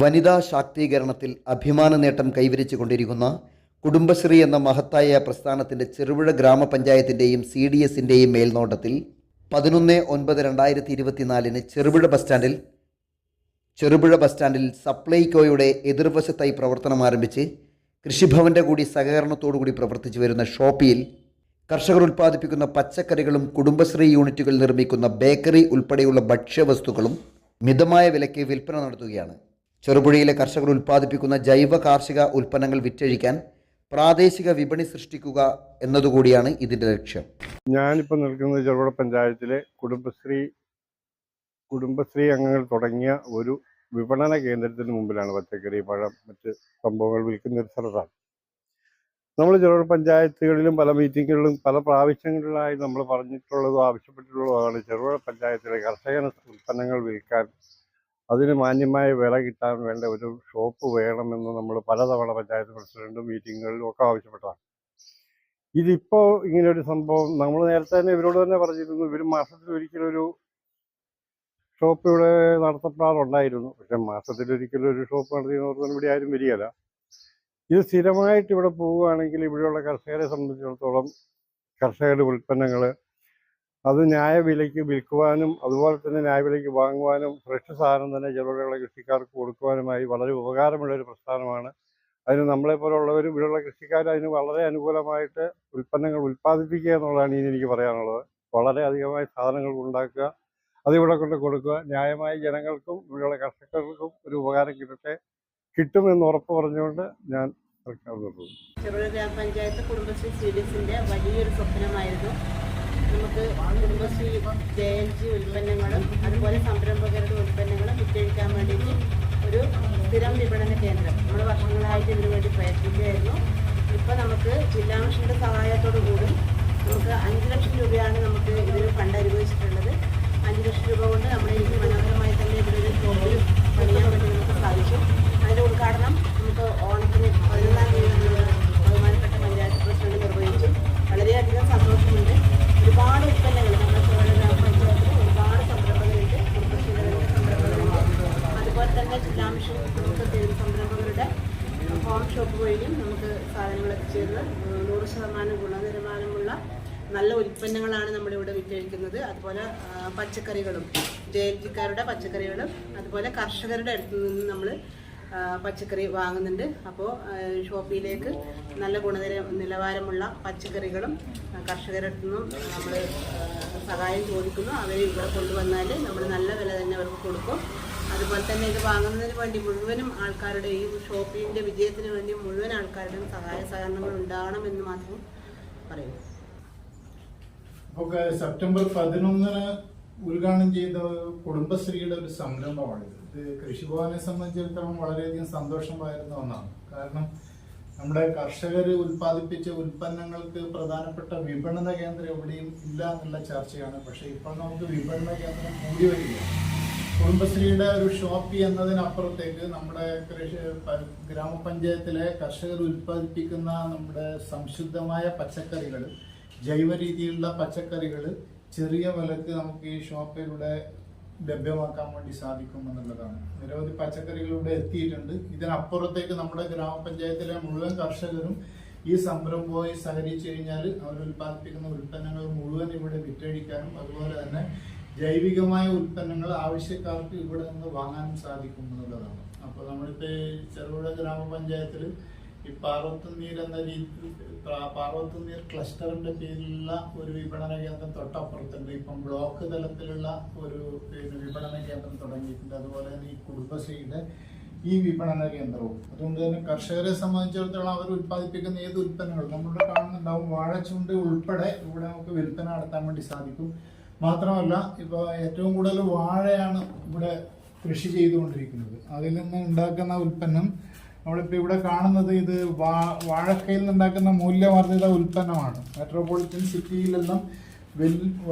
വനിതാ ശാക്തീകരണത്തിൽ അഭിമാന നേട്ടം കൈവരിച്ചു കൊണ്ടിരിക്കുന്ന കുടുംബശ്രീ എന്ന മഹത്തായ പ്രസ്ഥാനത്തിന്റെ ചെറുപുഴ ഗ്രാമപഞ്ചായത്തിന്റെയും സി ഡി എസിന്റെയും മേൽനോട്ടത്തിൽ പതിനൊന്ന് ഒൻപത് രണ്ടായിരത്തി ഇരുപത്തിനാലിന് ചെറുപുഴ ബസ് സ്റ്റാൻഡിൽ ചെറുപുഴ ബസ് സ്റ്റാൻഡിൽ സപ്ലൈകോയുടെ എതിർവശത്തായി പ്രവർത്തനം ആരംഭിച്ച് കൃഷിഭവന്റെ കൂടി സഹകരണത്തോടുകൂടി പ്രവർത്തിച്ചു വരുന്ന ഷോപ്പിയിൽ കർഷകർ ഉൽപ്പാദിപ്പിക്കുന്ന പച്ചക്കറികളും കുടുംബശ്രീ യൂണിറ്റുകൾ നിർമ്മിക്കുന്ന ബേക്കറി ഉൾപ്പെടെയുള്ള ഭക്ഷ്യവസ്തുക്കളും മിതമായ വിലയ്ക്ക് വിൽപ്പന നടത്തുകയാണ്. ചെറുപുഴയിലെ കർഷകർ ഉൽപ്പാദിപ്പിക്കുന്ന ജൈവ കാർഷിക ഉൽപ്പന്നങ്ങൾ വിറ്റഴിക്കാൻ പ്രാദേശിക വിപണി സൃഷ്ടിക്കുക എന്നതുകൂടിയാണ് ഇതിന്റെ ലക്ഷ്യം. ഞാനിപ്പോൾ നിൽക്കുന്നത് ചെറുപുഴ പഞ്ചായത്തിലെ കുടുംബശ്രീ കുടുംബശ്രീ അംഗങ്ങൾ തുടങ്ങിയ ഒരു വിപണന കേന്ദ്രത്തിന് മുമ്പിലാണ് പച്ചക്കറി പഴം മറ്റ് സംഭവങ്ങൾ വിൽക്കുന്ന ഒരു സ്ഥലത്താണ്. നമ്മൾ ചെറുപുഴ പഞ്ചായത്തുകളിലും പല മീറ്റിങ്ങുകളിലും പല പ്രാവശ്യങ്ങളിലായി നമ്മൾ പറഞ്ഞിട്ടുള്ളതും ആവശ്യപ്പെട്ടിട്ടുള്ളതുമാണ് ചെറുപുഴ പഞ്ചായത്തിലെ കർഷക ഉൽപ്പന്നങ്ങൾ വിൽക്കാൻ അതിന് മാന്യമായ വില കിട്ടാൻ വേണ്ട ഒരു ഷോപ്പ് വേണമെന്ന് നമ്മൾ പലതവണ പഞ്ചായത്ത് പ്രസിഡന്റും മീറ്റിങ്ങുകളിലും ഒക്കെ ആവശ്യപ്പെട്ടതാണ്. ഇതിപ്പോ ഇങ്ങനെ ഒരു സംഭവം നമ്മൾ നേരത്തെ തന്നെ ഇവരോട് തന്നെ പറഞ്ഞിരുന്നു. ഇവർ മാസത്തിൽ ഒരിക്കലൊരു ഷോപ്പ് ഇവിടെ നടത്തപ്പെടാറുണ്ടായിരുന്നു. പക്ഷെ മാസത്തിൽ ഒരിക്കലും ഒരു ഷോപ്പ് നടത്തിയെന്ന് ഇവിടെ ആരും വരികയില്ല. ഇത് സ്ഥിരമായിട്ട് ഇവിടെ പോവുകയാണെങ്കിൽ ഇവിടെയുള്ള കർഷകരെ സംബന്ധിച്ചിടത്തോളം കർഷകരുടെ ഉൽപ്പന്നങ്ങൾ അത് ന്യായവിലയ്ക്ക് വിൽക്കുവാനും അതുപോലെ തന്നെ ന്യായവിലയ്ക്ക് വാങ്ങുവാനും ഫ്രഷ് സാധനം തന്നെ ചെറുകിട കൃഷിക്കാർക്ക് കൊടുക്കുവാനുമായി വളരെ ഉപകാരമുള്ള ഒരു പ്രസ്ഥാനമാണ്. അതിന് നമ്മളെ പോലുള്ളവർ ഇവിടെയുള്ള കൃഷിക്കാർ അതിന് വളരെ അനുകൂലമായിട്ട് ഉൽപ്പന്നങ്ങൾ ഉൽപ്പാദിപ്പിക്കുക എന്നുള്ളതാണ് ഇനി എനിക്ക് പറയാനുള്ളത്. വളരെ അധികമായി സാധനങ്ങൾ ഉണ്ടാക്കുക അതിവിടെ കൊണ്ട് കൊടുക്കുക. ന്യായമായി ജനങ്ങൾക്കും ഇവിടെയുള്ള കർഷകർക്കും ഒരു ഉപകാരം കിട്ടട്ടെ. കിട്ടുമെന്ന് ഉറപ്പ് പറഞ്ഞുകൊണ്ട് ഞാൻ ചെറുപുഴ ഗ്രാമപഞ്ചായത്ത് കുടുംബശ്രീ സീരീസിന്റെ വലിയൊരു സ്വപ്നമായിരുന്നു. നമുക്ക് കുടുംബശ്രീ ജെ എൻ ജി ഉൽപ്പന്നങ്ങളും അതുപോലെ സംരംഭകരുടെ ഉൽപ്പന്നങ്ങളും വിറ്റഴിക്കാൻ വേണ്ടിയിട്ട് ഒരു സ്ഥിരം വിപണന കേന്ദ്രം. നമ്മൾ വർഷങ്ങളായിട്ട് ഇതിനു വേണ്ടി പ്രയത്നിക്കുകയായിരുന്നു. ഇപ്പോൾ നമുക്ക് ജില്ലാ മിഷന്റെ സഹായത്തോടു കൂടി നമുക്ക് അഞ്ച് ലക്ഷം രൂപയാണ് നമുക്ക് ഇതിന് ഫണ്ട് അനുവദിച്ചിട്ടുള്ളത്. അഞ്ച് ലക്ഷം രൂപ കൊണ്ട് നമ്മുടെ ഈ മനോഹരമായി തന്നെ ഇവിടെ ഒരു ഷോപ്പിൽ പണിയാൻ വേണ്ടി നമുക്ക് സാധിച്ചു അതിന്റെ ഉദ്ഘാടനം നമുക്ക് ഓണത്തിന് പതിനൊന്നാം തീയതി നമ്മൾ ബഹുമാനപ്പെട്ട പഞ്ചായത്ത് പ്രസിഡന്റ് നിർവഹിച്ചു വളരെയധികം സന്തോഷമുണ്ട് ഒരുപാട് ഉൽപ്പന്നങ്ങൾ നമ്മുടെ ചോഴ ഗ്രാമപഞ്ചായത്തിൽ ഒരുപാട് സംരംഭങ്ങളുണ്ട് കുടുംബശ്രീകളുടെ സംരംഭങ്ങളുണ്ട് തന്നെ ജില്ലാ മിഷൻ നമുക്ക് സംരംഭകരുടെ ഹോം ഷോപ്പ് വഴിയും നമുക്ക് സാധനങ്ങൾ എത്തിച്ചേർന്ന് നൂറ് ശതമാനം ഗുണനിലവാരമുള്ള നല്ല ഉൽപ്പന്നങ്ങളാണ് നമ്മളിവിടെ വിറ്റഴിക്കുന്നത്. അതുപോലെ പച്ചക്കറികളും ജയൽജിക്കാരുടെ പച്ചക്കറികളും അതുപോലെ കർഷകരുടെ അടുത്ത് നിന്ന് നമ്മൾ പച്ചക്കറി വാങ്ങുന്നുണ്ട്. അപ്പോൾ ഷോപ്പിലേക്ക് നല്ല ഗുണനില നിലവാരമുള്ള പച്ചക്കറികളും കർഷകരുടെ നിന്നും നമ്മൾ സഹായം ചോദിക്കുന്നു. അവർ ഇവിടെ കൊണ്ടുവന്നാൽ നമ്മൾ നല്ല വില തന്നെ അവർക്ക് കൊടുക്കും. അതുപോലെ തന്നെ ഇത് വാങ്ങുന്നതിന് വേണ്ടി മുഴുവനും ആൾക്കാരുടെ ഈ ഷോപ്പിന്റെ വിജയത്തിന് വേണ്ടി മുഴുവൻ ആൾക്കാരുടെയും സഹായ സഹകരണങ്ങൾ ഉണ്ടാകണം എന്ന് മാത്രം പറയുന്നു. സെപ്റ്റംബർ പതിനൊന്നിന് ഉദ്ഘാടനം ചെയ്ത കുടുംബശ്രീയുടെ ഒരു സംരംഭമാണിത് ഇത്. കൃഷിഭവനെ സംബന്ധിച്ചിടത്തോളം വളരെയധികം സന്തോഷമായിരുന്ന ഒന്നാണ്. കാരണം നമ്മുടെ കർഷകർ ഉൽപ്പാദിപ്പിച്ച ഉൽപ്പന്നങ്ങൾക്ക് പ്രധാനപ്പെട്ട വിപണന കേന്ദ്രം എവിടെയും ഇല്ല എന്നുള്ള ചർച്ചയാണ്. പക്ഷേ ഇപ്പോൾ നമുക്ക് വിപണന കേന്ദ്രം കൂടി വരികയാണ്. കുടുംബശ്രീയുടെ ഒരു ഷോപ്പ് എന്നതിനപ്പുറത്തേക്ക് നമ്മുടെ കൃഷി ഗ്രാമപഞ്ചായത്തിലെ കർഷകർ ഉൽപ്പാദിപ്പിക്കുന്ന നമ്മുടെ സംശുദ്ധമായ പച്ചക്കറികൾ ജൈവ രീതിയിലുള്ള പച്ചക്കറികൾ ചെറിയ വിലക്ക് നമുക്ക് ഈ ഷോപ്പിലൂടെ ലഭ്യമാക്കാൻ വേണ്ടി സാധിക്കും എന്നുള്ളതാണ്. നിരവധി പച്ചക്കറികളിലൂടെ എത്തിയിട്ടുണ്ട്. ഇതിനപ്പുറത്തേക്ക് നമ്മുടെ ഗ്രാമപഞ്ചായത്തിലെ മുഴുവൻ കർഷകരും ഈ സംരംഭവുമായി സഹകരിച്ചു കഴിഞ്ഞാൽ അവർ ഉൽപ്പാദിപ്പിക്കുന്ന ഉൽപ്പന്നങ്ങൾ മുഴുവൻ ഇവിടെ വിറ്റഴിക്കാനും അതുപോലെ തന്നെ ജൈവികമായ ഉൽപ്പന്നങ്ങൾ ആവശ്യക്കാർക്ക് ഇവിടെ നിന്ന് വാങ്ങാനും സാധിക്കും എന്നുള്ളതാണ് അപ്പോൾ നമ്മളിപ്പോൾ ചെറുപുഴ ഗ്രാമപഞ്ചായത്തിൽ ഈ പാർവത്തുനീർ എന്ന രീതി പാ- പാർവത്തുനീർ ക്ലസ്റ്ററിന്റെ പേരിലുള്ള ഒരു വിപണന കേന്ദ്രം തൊട്ടപ്പുറത്തുണ്ട്. ഇപ്പം ബ്ലോക്ക് തലത്തിലുള്ള ഒരു വിപണന കേന്ദ്രം തുടങ്ങിയിട്ടുണ്ട്. അതുപോലെ തന്നെ ഈ കുടുംബശ്രീയുടെ ഈ വിപണന കേന്ദ്രവും. അതുകൊണ്ട് തന്നെ കർഷകരെ സംബന്ധിച്ചിടത്തോളം അവർ ഉൽപ്പാദിപ്പിക്കുന്ന ഏത് ഉൽപ്പന്നങ്ങളും നമ്മളിവിടെ കാണുന്നുണ്ടാവും. വാഴച്ചുണ്ട് ഉൾപ്പെടെ ഇവിടെ നമുക്ക് വിൽപ്പന നടത്താൻ വേണ്ടി സാധിക്കും. മാത്രമല്ല ഇപ്പോൾ ഏറ്റവും കൂടുതൽ വാഴയാണ് ഇവിടെ കൃഷി ചെയ്തുകൊണ്ടിരിക്കുന്നത്. അതിൽ നിന്ന് ഉണ്ടാക്കുന്ന ഉൽപ്പന്നം നമ്മളിപ്പോൾ ഇവിടെ കാണുന്നത് ഇത് വാ വാഴക്കയിൽ നിന്നുണ്ടാക്കുന്ന മൂല്യവർദ്ധിത ഉൽപ്പന്നമാണ്. മെട്രോപൊളിറ്റൻ സിറ്റിയിലെല്ലാം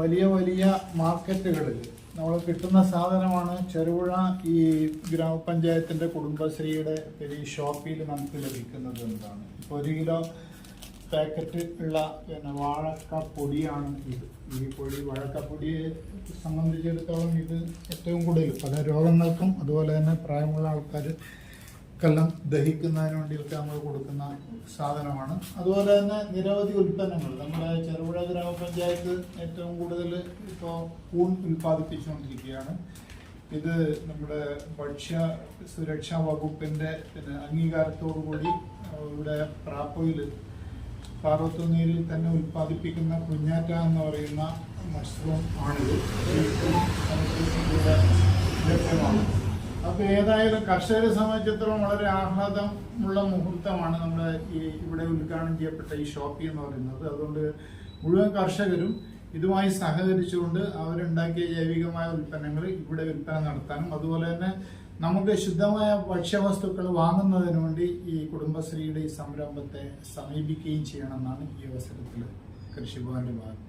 വലിയ വലിയ മാർക്കറ്റുകളിൽ നമ്മൾ കിട്ടുന്ന സാധനമാണ് ചെറുപുഴ ഈ ഗ്രാമപഞ്ചായത്തിന്റെ കുടുംബശ്രീയുടെ ഈ ഷോപ്പിൽ നമുക്ക് ലഭിക്കുന്നത് എന്നതാണ്. ഇപ്പോൾ ഒരു കിലോ പാക്കറ്റ് ഉള്ള പിന്നെ വാഴക്കപ്പൊടിയാണ് ഇത്. ഈ പൊടി വാഴക്കപ്പൊടിയെ സംബന്ധിച്ചിടത്തോളം ഇത് ഏറ്റവും കൂടുതൽ പല രോഗങ്ങൾക്കും അതുപോലെ തന്നെ പ്രായമുള്ള ആൾക്കാർക്കെല്ലാം ദഹിക്കുന്നതിന് വേണ്ടിയിട്ട് നമ്മൾ കൊടുക്കുന്ന സാധനമാണ്. അതുപോലെ തന്നെ നിരവധി ഉൽപ്പന്നങ്ങൾ. നമ്മുടെ ചെറുപുഴ ഗ്രാമപഞ്ചായത്ത് ഏറ്റവും കൂടുതൽ ഇപ്പോൾ ഊൺ ഉൽപ്പാദിപ്പിച്ചുകൊണ്ടിരിക്കുകയാണ്. ഇത് നമ്മുടെ ഭക്ഷ്യ സുരക്ഷാ വകുപ്പിന്റെ പിന്നെ അംഗീകാരത്തോടു കൂടി ഇവിടെ പ്രാപ്പോയിൽ പാർവത്തുനീരിൽ തന്നെ ഉൽപ്പാദിപ്പിക്കുന്ന കുഞ്ഞാറ്റ എന്ന് പറയുന്ന മഷ്റൂം ആണിത്. ലഭ്യമാണ്. അപ്പൊ ഏതായാലും കർഷകരെ സംബന്ധിച്ചിടത്തോളം വളരെ ആഹ്ലാദമുള്ള മുഹൂർത്തമാണ് നമ്മുടെ ഈ ഇവിടെ ഉദ്ഘാടനം ചെയ്യപ്പെട്ട ഈ ഷോപ്പി എന്ന് പറയുന്നത്. അതുകൊണ്ട് മുഴുവൻ കർഷകരും ഇതുമായി സഹകരിച്ചുകൊണ്ട് അവരുണ്ടാക്കിയ ജൈവികമായ ഉൽപ്പന്നങ്ങൾ ഇവിടെ വിൽപ്പന നടത്താനും അതുപോലെ തന്നെ നമുക്ക് ശുദ്ധമായ ഭക്ഷ്യവസ്തുക്കൾ വാങ്ങുന്നതിന് വേണ്ടി ഈ കുടുംബശ്രീയുടെ ഈ സംരംഭത്തെ സമീപിക്കുകയും ചെയ്യണമെന്നാണ് ഈ അവസരത്തിൽ കൃഷിഭവന്റെ ഭാഗത്ത്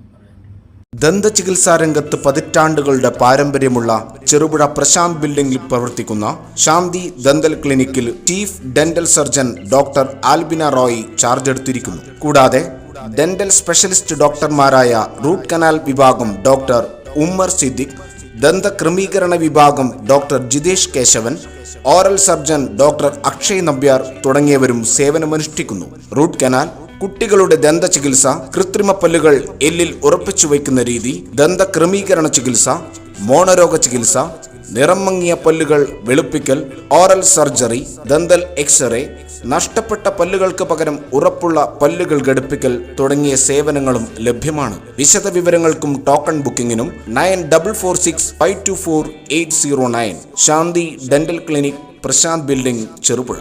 ദന്തചികിത്സാ രംഗത്ത് പതിറ്റാണ്ടുകളുടെ പാരമ്പര്യമുള്ള ചെറുപുഴ പ്രശാന്ത് ബിൽഡിംഗിൽ പ്രവർത്തിക്കുന്ന ശാന്തി ദന്തൽ ക്ലിനിക്കിൽ chief dental surgeon doctor Albina Roy charge എടുത്തിരിക്കുന്നു. കൂടാതെ ഡെന്റൽ സ്പെഷ്യലിസ്റ്റ് ഡോക്ടർമാരായ റൂട്ട് കനാൽ വിഭാഗം ഡോക്ടർ ഉമ്മർ സിദ്ദിഖ് ദന്തക്രമീകരണ വിഭാഗം doctor Jithesh Keshavan oral surgeon doctor Akshay Nambiar തുടങ്ങിയവരും സേവനമനുഷ്ഠിക്കുന്നു. റൂട്ട് കനാൽ കുട്ടികളുടെ ദന്ത ചികിത്സ കൃത്രിമ പല്ലുകൾ എല്ലിൽ ഉറപ്പിച്ചു വയ്ക്കുന്ന രീതി ദന്ത ക്രമീകരണ ചികിത്സ മോണരോഗ ചികിത്സ നിറം മങ്ങിയ പല്ലുകൾ വെളുപ്പിക്കൽ ഓറൽ സർജറി ദന്തൽ എക്സ്റേ നഷ്ടപ്പെട്ട പല്ലുകൾക്ക് പകരം ഉറപ്പുള്ള പല്ലുകൾ ഘടിപ്പിക്കൽ തുടങ്ങിയ സേവനങ്ങളും ലഭ്യമാണ്. വിശദ വിവരങ്ങൾക്കും token ബുക്കിംഗിനും nine double four six five two four eight zero nine. Shanthi dental clinic Prashanth building Cherupuzha.